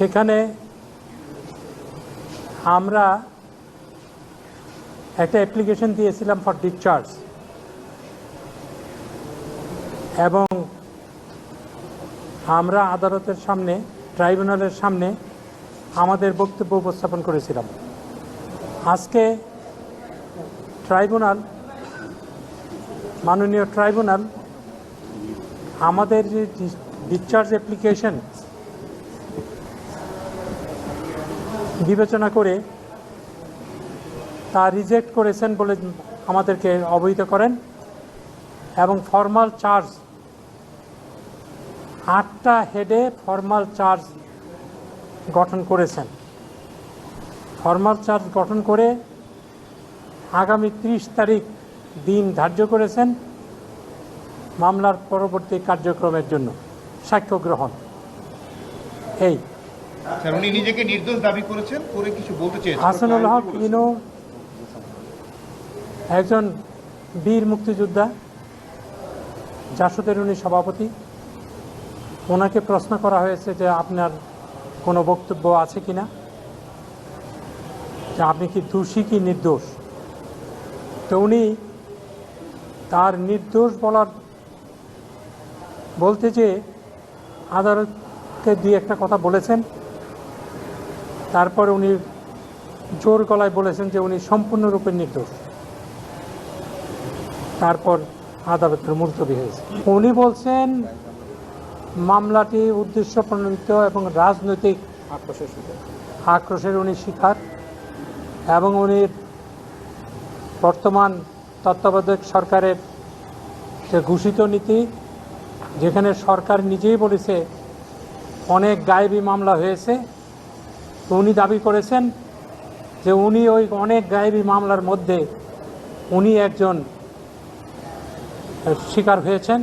সেখানে আমরা একটা অ্যাপ্লিকেশন দিয়েছিলাম ফর ডিসচার্জ এবং আমরা আদালতের সামনে ট্রাইব্যুনালের সামনে আমাদের বক্তব্য উপস্থাপন করেছিলাম। আজকে ট্রাইব্যুনাল মাননীয় ট্রাইব্যুনাল আমাদের যে ডিসচার্জ অ্যাপ্লিকেশন বিবেচনা করে তা রিজেক্ট করেছেন বলে আমাদেরকে অবহিত করেন এবং ফর্মাল চার্জ আটটা হেডে ফর্মাল চার্জ গঠন করেছেন। ফর্মাল চার্জ গঠন করে আগামী ত্রিশ তারিখ দিন ধার্য করেছেন মামলার পরবর্তী কার্যক্রমের জন্য সাক্ষ্য গ্রহণ। এই স্যার, উনি নিজেকে নির্দোষ দাবি করেছেন করে কিছু বলতে চেয়েছেন। হাসানুল হক, ইনু একজন বীর মুক্তিযোদ্ধা, জাসদের উনি সভাপতি। ওনাকে প্রশ্ন করা হয়েছে যে আপনার কোনো বক্তব্য আছে কি না যে আপনি কি দোষী কি নির্দোষ? তো উনি তার নির্দোষ বলার বলতে যে আদালতকে দিয়ে একটা কথা বলেছেন। তারপর উনি জোর গলায় বলেছেন যে উনি সম্পূর্ণরূপে নির্দোষ তারপর আদালতের মুলতবি হয়েছে। উনি বলছেন, মামলাটি উদ্দেশ্য প্রণোদিত এবং রাজনৈতিক আক্রোশের উনি শিকার এবং উনি বর্তমান তত্ত্বাবধায়ক সরকারের যে ঘোষিত নীতি, যেখানে সরকার নিজেই বলেছে, অনেক গায়েবী মামলা হয়েছে। তো উনি দাবি করেছেন যে উনি ওই অনেক গায়েবী মামলার মধ্যে উনি একজন শিকার হয়েছেন।